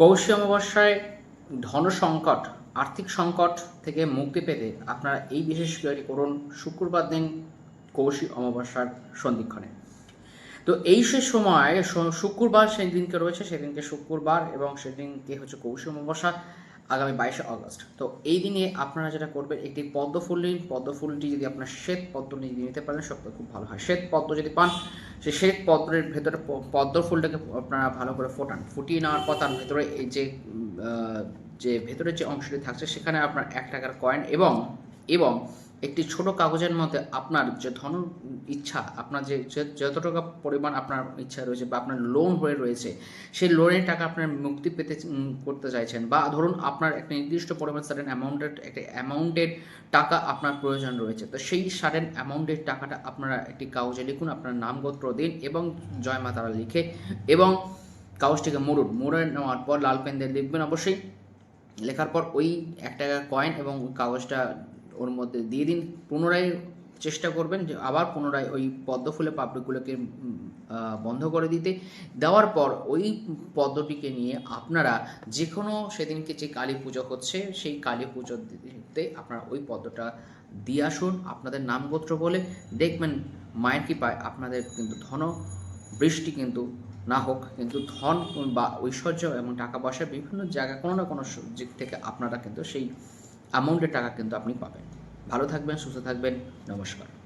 কৌশী অমাবস্যায় ধন সংকট, আর্থিক সংকট থেকে মুক্তি পেতে আপনারা এই বিশেষ ক্রিয়াটি করুন শুক্রবার দিন কৌশী অমাবস্যার সন্ধিক্ষণে। তো এই সে সময় শুক্রবার সেই দিনকে রয়েছে, সেদিনকে শুক্রবার এবং সেদিনকে হচ্ছে কৌশী অমাবস্যা আগামী বাইশে আগস্ট তো এই দিনে আপনারা যেটা করবেন, একটি পদ্মফুল নিন। পদ্ম ফুলটি যদি আপনার শ্বেত পদ্ম নিয়ে নিতে পারেন সব খুব ভালো হয়। শ্বেত পদ্ম যদি পান সেই শ্বেত পদ্মের ভেতরে পদ্ম ফুলটাকে আপনারা ভালো করে ফোটান। ফুটিয়ে নেওয়ার পর তার ভেতরে এই যে যে ভেতরে যে অংশটি থাকছে, সেখানে আপনার এক টাকার কয়েন এবং এবং একটি ছোট কাগজের মধ্যে আপনার যে ধন ইচ্ছা, আপনার যে যত টাকা পরিমাণ আপনার ইচ্ছা রয়েছে বা আপনার লোন হয়ে রয়েছে, সেই লোনের টাকা আপনার মুক্তি পেতে করতে চাইছেন বা ধরুন আপনার একটা নির্দিষ্ট পরিমাণ সার্টেন অ্যামাউন্টের একটা অ্যামাউন্টের টাকা আপনার প্রয়োজন রয়েছে, তো সেই সার্টেন অ্যামাউন্টের টাকাটা আপনারা একটি কাগজে লিখুন, আপনার নাম গোত্র দিন এবং জয় মা তারা লিখে এবং কাগজটিকে মুড়ুন। মুড়ে নেওয়ার পর লাল পেন দিয়ে লিখবেন অবশ্যই। লেখার পর ওই এক টাকা কয়েন এবং কাগজটা ওর মধ্যে দিয়ে দিন, পুনরায় চেষ্টা করবেন যে আবার পুনরায় ওই পদ্ম ফুলের পাপড়িগুলোকে বন্ধ করে দিতে। দেওয়ার পর ওই পদ্মটিকে নিয়ে আপনারা যে কোনো সেদিনকে যে কালী পুজো হচ্ছে, সেই কালী পুজোতে আপনারা ওই পদ্মটা দিয়ে আসুন। আপনাদের নাম গোত্র বলে দেখবেন মায়ের কৃপায় আপনাদের কিন্তু ধন বৃষ্টি কিন্তু না হোক, কিন্তু ধন বা ঐশ্বর্য এবং টাকা পয়সা বিভিন্ন জায়গা কোনো না কোনো দিক থেকে আপনারা কিন্তু সেই অ্যামাউন্টের টাকা কিন্তু আপনি পাবেন। ভালো থাকবেন সুস্থ থাকবেন নমস্কার।